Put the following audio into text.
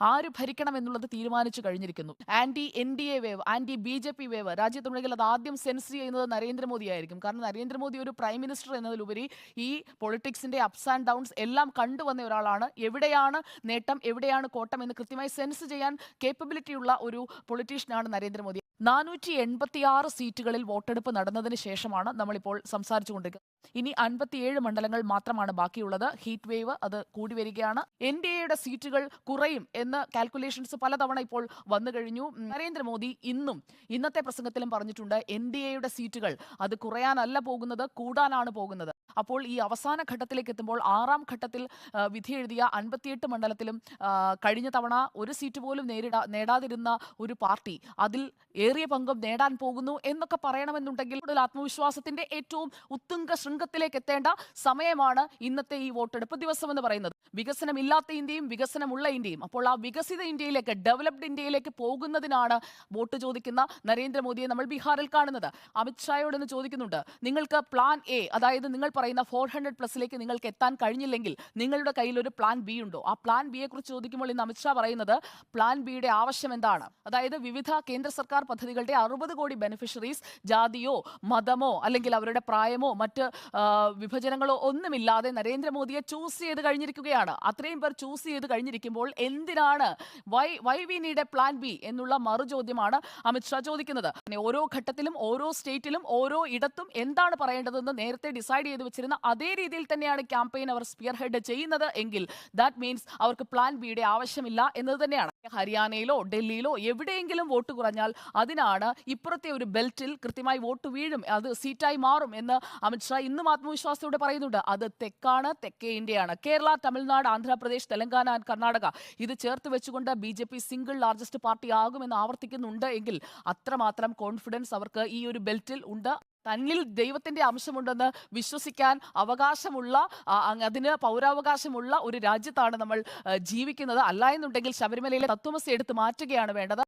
ആര് ഭരിക്കണം എന്നുള്ളത് തീരുമാനിച്ചു കഴിഞ്ഞിരിക്കുന്നു. Anti N D A wave anti B J P wave രാജ്യത്തുണ്ടെങ്കിൽ അത് ആദ്യം സെൻസ് ചെയ്യുന്നത് നരേന്ദ്രമോദി ആയിരിക്കും. കാരണം നരേന്ദ്രമോദി ഒരു പ്രൈം മിനിസ്റ്റർ എന്നതിലുപരി ഈ പൊളിറ്റിക്സിന്റെ അപ്സ് ആൻഡ് ഡൗൺസ് എല്ലാം കണ്ടുവന്ന ഒരാളാണ്. എവിടെയാണ് നേട്ടം എവിടെയാണ് കോട്ടം എന്ന് കൃത്യമായി സെൻസ് ചെയ്യാൻ കേപ്പബിലിറ്റി ഉള്ള ഒരു പൊളിറ്റീഷ്യനാണ് നരേന്ദ്രമോദി. നാനൂറ്റി എൺപത്തിയാറ് സീറ്റുകളിൽ വോട്ടെടുപ്പ് നടന്നതിന് ശേഷമാണ് നമ്മളിപ്പോൾ സംസാരിച്ചുകൊണ്ടിരിക്കുന്നത്. ഇനി അൻപത്തിയേഴ് മണ്ഡലങ്ങൾ മാത്രമാണ് ബാക്കിയുള്ളത്. ഹീറ്റ് വേവ് അത് കൂടി വരികയാണ്. എൻ ഡി എയുടെ സീറ്റുകൾ കുറയും എന്ന് കാൽക്കുലേഷൻസ് പലതവണ ഇപ്പോൾ വന്നു കഴിഞ്ഞു. നരേന്ദ്രമോദി ഇന്നും ഇന്നത്തെ പ്രസംഗത്തിലും പറഞ്ഞിട്ടുണ്ട് എൻ ഡി എയുടെ സീറ്റുകൾ അത് കുറയാനല്ല പോകുന്നത് കൂടാനാണ് പോകുന്നത്. അപ്പോൾ ഈ അവസാന ഘട്ടത്തിലേക്ക് എത്തുമ്പോൾ ആറാം ഘട്ടത്തിൽ വിധി എഴുതിയ അൻപത്തിയെട്ട് മണ്ഡലത്തിലും കഴിഞ്ഞ തവണ ഒരു സീറ്റ് പോലും നേരിടാ നേടാതിരുന്ന ഒരു പാർട്ടി അതിൽ ഏറിയ പങ്കും നേടാൻ പോകുന്നു എന്നൊക്കെ പറയണമെന്നുണ്ടെങ്കിൽ കൂടുതൽ ആത്മവിശ്വാസത്തിന്റെ ഏറ്റവും ഉത്തുംഗ ശൃംഗത്തിലേക്ക് എത്തേണ്ട സമയമാണ് ഇന്നത്തെ ഈ വോട്ടെടുപ്പ് ദിവസം എന്ന് പറയുന്നത്. വികസനമില്ലാത്ത ഇന്ത്യയും വികസനമുള്ള ഇന്ത്യയും. അപ്പോൾ ആ വികസിത ഇന്ത്യയിലേക്ക് ഡെവലപ്ഡ് ഇന്ത്യയിലേക്ക് പോകുന്നതിനാണ് വോട്ട് ചോദിക്കുന്ന നരേന്ദ്രമോദിയെ നമ്മൾ ബീഹാറിൽ കാണുന്നത്. അമിത്ഷായോട് ചോദിക്കുന്നുണ്ട് നിങ്ങൾക്ക് പ്ലാൻ എ അതായത് നിങ്ങൾ പറയുന്ന ഫോർ ഹൺഡ്രഡ് പ്ലസിലേക്ക് നിങ്ങൾക്ക് എത്താൻ കഴിഞ്ഞില്ലെങ്കിൽ നിങ്ങളുടെ കയ്യിൽ ഒരു പ്ലാൻ ബി ഉണ്ടോ? ആ പ്ലാൻ ബിയെ കുറിച്ച് ചോദിക്കുമ്പോൾ ഇന്ന് അമിത്ഷാ പറയുന്നത് പ്ലാൻ ബിയുടെ ആവശ്യം എന്താണ്? അതായത് വിവിധ കേന്ദ്ര സർക്കാർ പദ്ധതികളുടെ അറുപത് കോടി ബെനിഫിഷ്യറീസ് ജാതിയോ മതമോ അല്ലെങ്കിൽ അവരുടെ പ്രായമോ മറ്റ് വിഭജനങ്ങളോ ഒന്നുമില്ലാതെ നരേന്ദ്രമോദിയെ ചൂസ് ചെയ്ത് കഴിഞ്ഞിരിക്കുകയാണ്. അത്രയും പേർ ചൂസ് ചെയ്ത് കഴിഞ്ഞിരിക്കുമ്പോൾ എന്തിനാണ്? Why why we need a plan B എന്നുള്ള മറുചോദ്യമാണ് അമിത്ഷാ ചോദിക്കുന്നത്. ഓരോ ഘട്ടത്തിലും ഓരോ സ്റ്റേറ്റിലും ഓരോ ഇടത്തും എന്താണ് പറയേണ്ടതെന്ന് നേരത്തെ ഡിസൈഡ് ചെയ്ത് വെച്ചിരുന്ന അതേ രീതിയിൽ തന്നെയാണ് ക്യാമ്പയിൻ അവർ സ്പിയർ ഹെഡ് ചെയ്യുന്നത്. എങ്കിൽ ദാറ്റ് മീൻസ് അവർക്ക് പ്ലാൻ ബിയുടെ ആവശ്യമില്ല എന്നത് തന്നെയാണ്. ഹരിയാനയിലോ ഡൽഹിയിലോ എവിടെയെങ്കിലും വോട്ട് കുറഞ്ഞാൽ അതിനാണ് ഇപ്പുറത്തെ ഒരു ബെൽറ്റിൽ കൃത്യമായി വോട്ട് വീഴും. അത് സീറ്റായി മാറും എന്ന് അമിത്ഷാ ഇന്നും ആത്മവിശ്വാസത്തോടെ പറയുന്നുണ്ട്. അത് തെക്കാണ് തെക്കേ ഇന്ത്യയാണ്. കേരള തമിഴ്നാട് ആന്ധ്രാപ്രദേശ് തെലങ്കാന ആൻഡ് കർണാടക. ഇത് ചേർത്ത് വെച്ചുകൊണ്ട് B J P single largest party ആകുമെന്ന് ആവർത്തിക്കുന്നുണ്ട്. എങ്കിൽ അത്രമാത്രം കോൺഫിഡൻസ് അവർക്ക് ഈ ഒരു ബെൽറ്റിൽ ഉണ്ട്. തന്നിൽ ദൈവത്തിന്റെ അംശമുണ്ടെന്ന് വിശ്വസിക്കാൻ അവകാശമുള്ള അതിന് പൗരാവകാശമുള്ള ഒരു രാജ്യത്താണ് നമ്മൾ ജീവിക്കുന്നത്. അല്ല എന്നുണ്ടെങ്കിൽ ശബരിമലയിലെ തത്വമസി എടുത്ത് മാറ്റുകയാണ് വേണ്ടത്.